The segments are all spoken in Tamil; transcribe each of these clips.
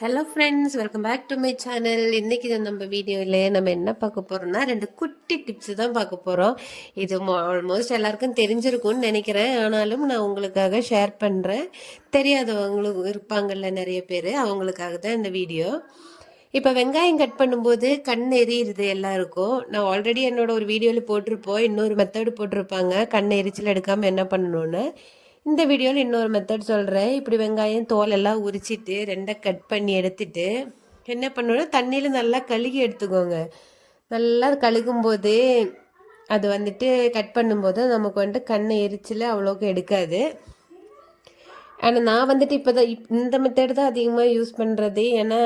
Hello friends welcome back to my channel இன்றைக்கி நம்ம வீடியோவில் நம்ம என்ன பார்க்க போகிறோம்னா ரெண்டு குட்டி டிப்ஸு தான் பார்க்க போகிறோம் இது ஆல்மோஸ்ட் எல்லாருக்கும் தெரிஞ்சிருக்கும்னு நினைக்கிறேன். ஆனாலும் நான் உங்களுக்காக ஷேர் பண்ணுறேன் தெரியாதவங்களும் இருப்பாங்கள்ல நிறைய பேர் அவங்களுக்காக தான் இந்த வீடியோ இப்போ வெங்காயம் கட் பண்ணும்போது கண் எரியுது எல்லாருக்கும். நான் ஆல்ரெடி என்னோட ஒரு வீடியோவில் போட்டிருப்போம். இன்னொரு மெத்தடு போட்டிருப்பாங்க. கண் எரிச்சல் எடுக்காமல் என்ன பண்ணணும்னு. இந்த வீடியோவில் இன்னொரு மெத்தட் சொல்கிறேன் இப்படி வெங்காயம் தோலெல்லாம் உரிச்சிட்டு ரெண்டை கட் பண்ணி எடுத்துட்டு என்ன பண்ணணும் தண்ணியில் நல்லா கழுகி எடுத்துக்கோங்க. நல்லா கழுகும்போது அது வந்துட்டு கட் பண்ணும்போது நமக்கு வந்துட்டு கண்ணை எரிச்சல் அவ்வளோக்கு எடுக்காது. ஆனால் நான் வந்துட்டு இப்போ தான் இந்த மெத்தட் தான் அதிகமாக யூஸ் பண்ணுறது ஏன்னா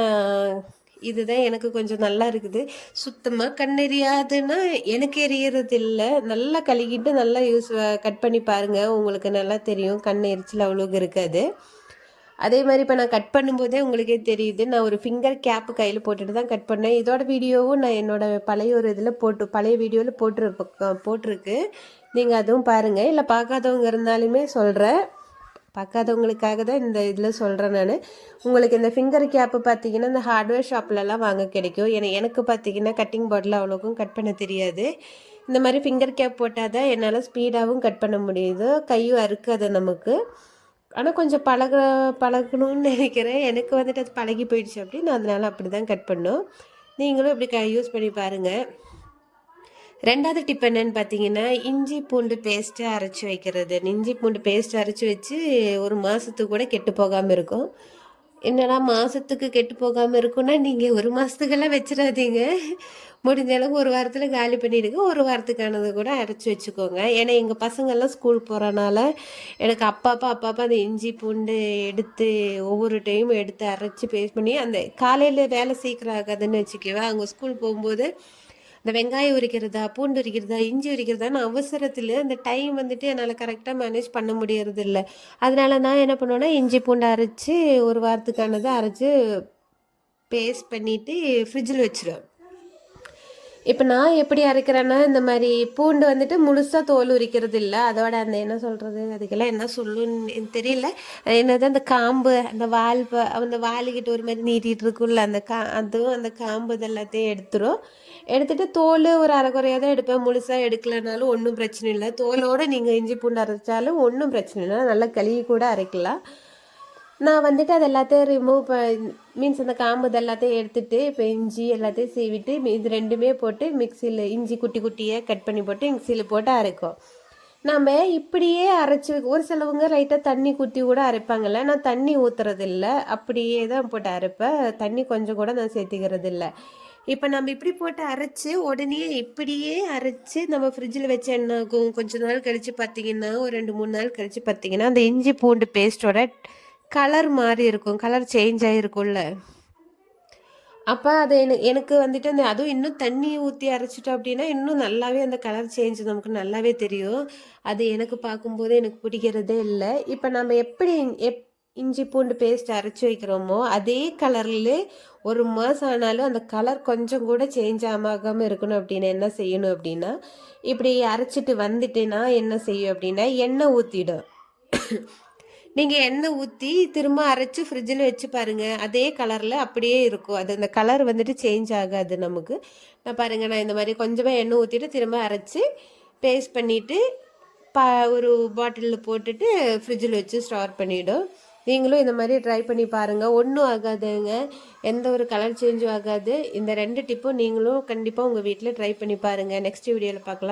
இதுதான் எனக்கு கொஞ்சம் நல்லா இருக்குது. சுத்தமாக கண்ணெறியாதுன்னா எனக்கு எரியறது இல்லை நல்லா கழுகிட்டு நல்லா யூஸ் கட் பண்ணி பாருங்கள் உங்களுக்கு நல்லா தெரியும். கண் எரிச்சல் அவ்வளோக்கு இருக்காது. அதே மாதிரி இப்போ நான் கட் பண்ணும்போதே உங்களுக்கே தெரியுது. நான் ஒரு ஃபிங்கர் கேப்பு கையில் போட்டுட்டு தான் கட் பண்ணேன். இதோட வீடியோவும் நான் என்னோடய பழைய ஒரு இதில் போட்டு பழைய வீடியோவில் போட்டிருப்பேன் போட்டிருக்கு. நீங்கள் அதுவும் பாருங்கள் இல்லை பார்க்காதவங்க இருந்தாலுமே சொல்கிறேன் பார்க்காதவங்களுக்காக தான் இந்த இதில் சொல்கிறேன் நான். உங்களுக்கு இந்த ஃபிங்கர் கேப்பு பார்த்தீங்கன்னா இந்த ஹார்ட்வேர் ஷாப்லலாம் வாங்க கிடைக்கும். ஏன்னா எனக்கு பார்த்தீங்கன்னா கட்டிங் பாட்டில் அவ்வளோக்கும் கட் பண்ண தெரியாது. இந்த மாதிரி ஃபிங்கர் கேப் போட்டால் தான் என்னால் ஸ்பீடாகவும் கட் பண்ண முடியுது. கையும் அறுக்காது நமக்கு. ஆனால் கொஞ்சம் பழக பழகணும்னு நினைக்கிறேன். எனக்கு வந்துட்டு அது பழகி போயிடுச்சு அப்படின்னு அதனால் அப்படி தான் கட் பண்ணோம். நீங்களும் இப்படி க யூஸ் பண்ணி பாருங்கள் ரெண்டாவது டிப் என்னன்னு பார்த்தீங்கன்னா இஞ்சி பூண்டு பேஸ்ட்டு அரைச்சி வைக்கிறது. இஞ்சி பூண்டு பேஸ்ட் அரைச்சி வச்சு ஒரு மாதத்துக்கு கூட கெட்டு போகாமல் இருக்கும். என்னடா மாதத்துக்கு கெட்டு போகாமல் இருக்குன்னா நீங்கள் ஒரு மாதத்துக்கெல்லாம் வச்சிடாதீங்க. முடிஞ்ச அளவுக்கு ஒரு வாரத்தில் காலி பண்ணிடுங்க. ஒரு வாரத்துக்கானது கூட அரைச்சி வச்சுக்கோங்க. ஏன்னா எங்கள் பசங்கள்லாம் ஸ்கூல் போகிறனால எனக்கு அப்பப்போ அப்பாப்பா அந்த இஞ்சி பூண்டு எடுத்து ஒவ்வொரு டைமும் எடுத்து அரைச்சி பேஸ்ட் பண்ணி அந்த காலையில் வேலை சீக்கிரம் ஆகாதுன்னு வச்சுக்குவேன் அவங்க ஸ்கூல் போகும்போது இந்த வெங்காயம் உரிக்கிறதா பூண்டு உரிக்கிறதா இஞ்சி உரிக்கிறதான்னு அவசரத்தில் அந்த டைம் வந்துட்டு என்னால் கரெக்டாக மேனேஜ் பண்ண முடியறது இல்லை அதனால நான் என்ன பண்ணுவேன்னா இஞ்சி பூண்டு அரைச்சி ஒரு வாரத்துக்கானதை அரைச்சி பேஸ்ட் பண்ணிவிட்டு ஃப்ரிட்ஜில் வச்சுருவேன். இப்போ நான் எப்படி அரைக்கிறேன்னா இந்த மாதிரி பூண்டு வந்துட்டு முழுசாக தோல் உரிக்கிறது இல்லை அதோட அந்த என்ன சொல்கிறது அதுக்கெல்லாம் என்ன சொல்லுன்னு தெரியல. என்னது? அந்த காம்பு அந்த வால் அந்த வாலிக்கிட்ட ஒரு மாதிரி நீட்டிகிட்டு இருக்குல்ல அந்த கா அதுவும் அந்த காம்பு இதெல்லாத்தையும் எடுத்துரும். எடுத்துகிட்டு தோல் ஒரு அரைக்குறையாக தான் எடுப்பேன். முழுசாக எடுக்கலனாலும் ஒன்றும் பிரச்சனை இல்லை. தோலோடு நீங்கள் இஞ்சி பூண்டு அரைச்சாலும் ஒன்றும் பிரச்சனை இல்லை. நல்லா கழுவி கூட அரைக்கலாம். நான் வந்துட்டு அது எல்லாத்தையும் ரிமூவ் ப மீன்ஸ் அந்த காம்பு எல்லாத்தையும் எடுத்துகிட்டு இப்போ இஞ்சி எல்லாத்தையும் சீவிட்டு இது ரெண்டுமே போட்டு மிக்சியில் இஞ்சி குட்டி குட்டியாக கட் பண்ணி போட்டு மிக்சியில் போட்டு அரைக்கும். நம்ம இப்படியே அரைச்சி ஒரு சிலவங்க லைட்டாக தண்ணி குத்தி கூட அரைப்பாங்கல்ல நான் தண்ணி ஊற்றுறதில்ல அப்படியே தான் போட்டு அரைப்பேன் தண்ணி கொஞ்சம் கூட நான் சேர்த்துக்கிறது இல்லை இப்போ நம்ம இப்படி போட்டு அரைச்சி உடனே இப்படியே அரைச்சி நம்ம ஃப்ரிட்ஜில் வச்சு என்ன ஆகும் கொஞ்ச நாள் கழித்து பார்த்தீங்கன்னா ஒரு ரெண்டு மூணு நாள் கழித்து பார்த்தீங்கன்னா அந்த இஞ்சி பூண்டு பேஸ்ட்டோட கலர் மாறி இருக்கும். கலர் சேஞ்ச் ஆகிருக்கும்ல அப்போ அது எனக்கு எனக்கு வந்துட்டு அந்த அதுவும் இன்னும் தண்ணி ஊற்றி அரைச்சிட்டோம் அப்படின்னா இன்னும் நல்லாவே அந்த கலர் சேஞ்ச் நமக்கு நல்லாவே தெரியும். அது எனக்கு பார்க்கும்போது எனக்கு பிடிக்கிறதே இல்லை. இப்போ நம்ம எப்படி எப் இஞ்சி பூண்டு பேஸ்ட் அரைச்சி வைக்கிறோமோ அதே கலரில் ஒரு மாதம் ஆனாலும் அந்த கலர் கொஞ்சம் கூட சேஞ்ச் ஆகாமல் இருக்கணும் அப்படின்னு என்ன செய்யணும் அப்படின்னா இப்படி அரைச்சிட்டு வந்துட்டேன்னா என்ன செய்யும் அப்படின்னா எண்ணெய் ஊற்றிடும் நீங்கள் எண்ணெய் ஊற்றி திரும்ப அரைச்சி ஃப்ரிட்ஜில் வச்சு பாருங்கள் அதே கலரில் அப்படியே இருக்கும். அது அந்த கலர் வந்துட்டு சேஞ்ச் ஆகாது நமக்கு. நான் பாருங்கள் நான் இந்த மாதிரி கொஞ்சமாக எண்ணெய் ஊற்றிட்டு திரும்ப அரைச்சி பேஸ்ட் பண்ணிவிட்டு பா ஒரு பாட்டிலில் போட்டுட்டு ஃப்ரிட்ஜில் வச்சு ஸ்டோர் பண்ணிவிடும் நீங்களும் இந்த மாதிரி ட்ரை பண்ணி பாருங்கள் ஒன்றும் ஆகாதுங்க. எந்த ஒரு கலர் சேஞ்சும் ஆகாது. இந்த ரெண்டு டிப்பும் நீங்களும் கண்டிப்பாக உங்கள் வீட்டில் ட்ரை பண்ணி பாருங்கள் நெக்ஸ்ட் வீடியோவில் பார்க்கலாம்